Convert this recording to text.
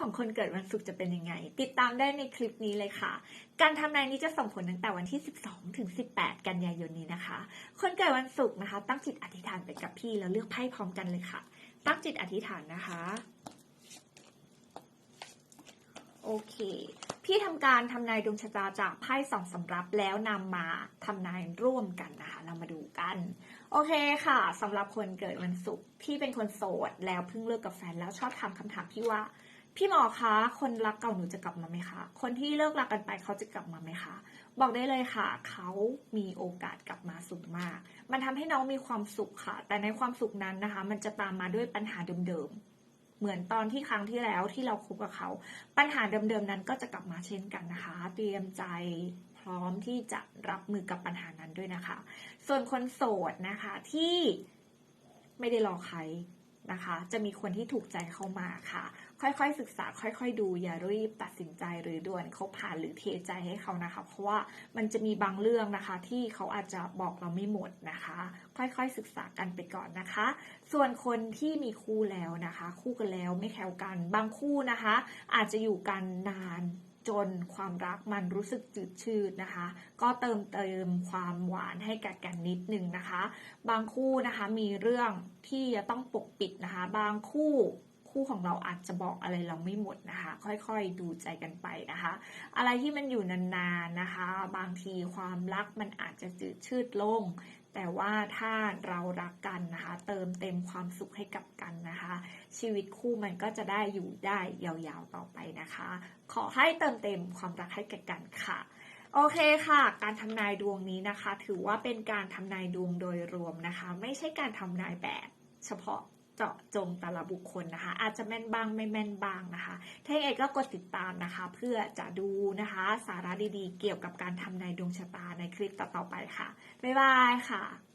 ของคนเกิดวันศุกร์จะเป็นยังไง ติดตามได้ในคลิปนี้เลยค่ะ การทำนายนี้จะส่งผลตั้งแต่วันที่ 12 ถึง 18 กันยายนนี้นะคะ คนเกิดวันศุกร์นะคะ ตั้งจิตอธิษฐานไปกับพี่แล้วเลือกไพ่พร้อมกันเลยค่ะ ตั้งจิตอธิษฐานนะคะโอเค พี่ทำการทำนายดวงชะตาจากไพ่สองสำรับแล้วนำมาทำนายร่วมกันนะคะ เรามาดูกัน โอเคค่ะสำหรับคนเกิดวันศุกร์พี่เป็นคนโสดแล้วเพิ่งเลิกกับแฟนแล้วชอบถามคำถามพี่ว่า พี่หมอคะคนรักเก่าหนูจะกลับมาไหมคะ คนที่เลิกรักกันไปเขาจะกลับมาไหมคะ บอกได้เลยค่ะ เขามีโอกาสกลับมาสูงมาก มันทำให้น้องมีความสุขค่ะ แต่ในความสุขนั้นนะคะ มันจะตามมาด้วยปัญหาเดิมๆ เหมือนตอนที่ครั้งที่แล้วที่เราคบกับเขา ปัญหาเดิมๆนั้นก็จะกลับมาเช่นกันนะคะ เตรียมใจพร้อมที่จะรับมือกับปัญหานั้นด้วยนะคะ ส่วนคนโสดนะคะที่ไม่ได้รอใคร นะคะ จะมีคนที่ถูกใจเข้ามาค่ะ ค่อยๆศึกษา ค่อยๆ ดู อย่ารีบตัดสินใจหรือด่วนเขาผ่านหรือเทใจให้เขานะคะ เพราะว่ามันจะมีบางเรื่องนะคะ ที่เขาอาจจะบอกเราไม่หมดนะคะ ค่อยๆศึกษากันไปก่อนนะคะ ส่วนคนที่มีคู่แล้วนะคะ คู่กันแล้วไม่แคล้วกัน บางคู่นะคะ อาจจะอยู่กันนาน จนความรักมันรู้สึกจืดชืดนะคะ ก็เติมเติมความหวานให้กับกันนิดนึงนะคะ บางคู่นะคะมีเรื่องที่จะต้องปกปิดนะคะ บางคู่คู่ของเราอาจจะบอกอะไรเราไม่หมดนะคะ ค่อยๆดูใจกันไปนะคะ อะไรที่มันอยู่นานๆนะคะ บางทีความรักมันอาจจะจืดชืดลง แต่ว่าถ้าเรารักกันนะคะ เติมเต็มความสุขให้กับกันนะคะ ชีวิตคู่มันก็จะได้อยู่ได้ยาวๆต่อไปนะคะ ขอให้เติมเต็มความรักให้แก่กันค่ะโอเคค่ะ การทำนายดวงนี้นะคะ ถือว่าเป็นการทำนายดวงโดยรวมนะคะ ไม่ใช่การทำนายแบบเฉพาะ เจาะจงแต่ละบุคคลนะคะ อาจจะแม่นบ้างไม่แม่นบ้างนะคะ ถ้าอย่างไรก็กดติดตามนะคะ เพื่อจะดูนะคะ สาระดีๆ เกี่ยวกับการทำนายดวงชะตาในคลิปต่อๆไปค่ะ บ๊ายบายค่ะ